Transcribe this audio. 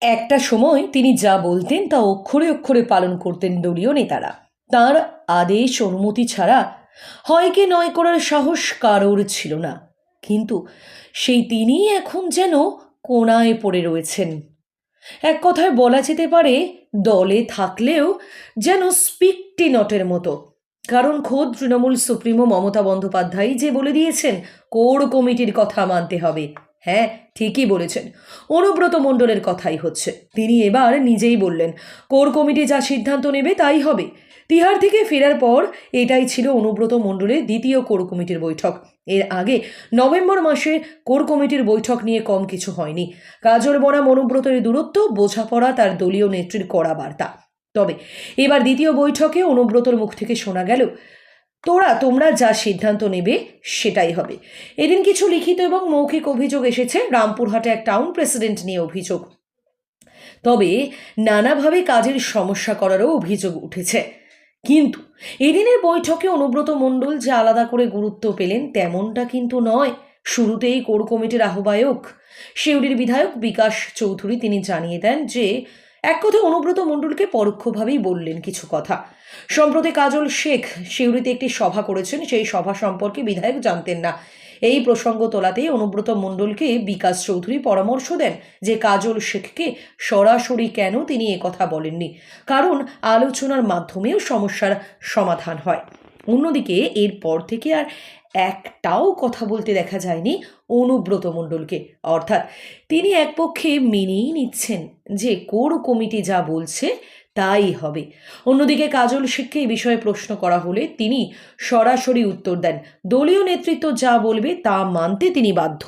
একটা সময় তিনি যা বলতেন তা অক্ষরে অক্ষরে পালন করতেন দলীয় নেতারা। তার আদেশ অনুমতি ছাড়া হয়কে নয় করার সাহস কারোর ছিল না। কিন্তু সেই তিনি এখন যেন কোনায় পড়ে রয়েছেন। এক কথায় বলা যেতে পারে, দলে থাকলেও যেন স্পিকটি নটের মতো। কারণ খোদ তৃণমূল সুপ্রিমো মমতা বন্দ্যোপাধ্যায় যে বলে দিয়েছেন, কোর কমিটির কথা মানতে হবে। হ্যাঁ ঠিকই বলেছেন। অনুব্রত মণ্ডলের কথাই হচ্ছে। তিনি এবার নিজেই বললেন, কোর কমিটি যা সিদ্ধান্ত নেবে তাই হবে। তিহার থেকে ফেরার পর এটাই ছিল অনুব্রত মণ্ডলের দ্বিতীয় কোর কমিটির বৈঠক। এর আগে নভেম্বর মাসে কোর কমিটির বৈঠক নিয়ে কম কিছু হয়নি। কাজল বনাম অনুব্রতের দূরত্ব, বোঝাপড়া তার দলীয় নেত্রীর কড়া বার্তা। তবে এবার দ্বিতীয় বৈঠকে অনুব্রতর মুখ থেকে শোনা গেল তোরা, তোমরা যা সিদ্ধান্ত নেবে সেটাই হবে। এদিন কিছু লিখিত এবং মৌখিক অভিযোগ এসেছে। রামপুরহাটে এক টাউন প্রেসিডেন্ট নিয়ে অভিযোগ। তবে নানাভাবে কাজের সমস্যা করারও অভিযোগ উঠেছে। কিন্তু এদিনের বৈঠকে অনুব্রত মণ্ডল যে আলাদা করে গুরুত্ব পেলেন তেমনটা কিন্তু নয়। শুরুতেই কোর কমিটির আহ্বায়ক, শিউরির বিধায়ক বিকাশ চৌধুরী তিনি জানিয়ে দেন যে এক কথা অনুব্রত মণ্ডলকে পরোক্ষভাবেই বললেন কিছু কথা। সম্প্রতি কাজল শেখ শিউরিতে একটি সভা করেছেন, সেই সভা সম্পর্কে বিধায়ক জানতেন না। এই প্রসঙ্গ তোলাতেই অনুব্রত মণ্ডলকে বিকাশ চৌধুরী পরামর্শ দেন যে কাজল শেখকে সরাসরি কেন তিনি কথা বলেননি, কারণ আলোচনার মাধ্যমেও সমস্যার সমাধান হয়। অন্যদিকে এরপর থেকে আর একটাও কথা বলতে দেখা যায়নি অনুব্রত মণ্ডলকে। অর্থাৎ তিনি একপক্ষে মেনেই নিচ্ছেন যে কোর কমিটি যা বলছে তাই হবে। অন্যদিকে কাজল শিখকে এই বিষয়ে প্রশ্ন করা হলে তিনি সরাসরি উত্তর দেন, দলীয় নেতৃত্ব যা বলবে তা মানতে তিনি বাধ্য।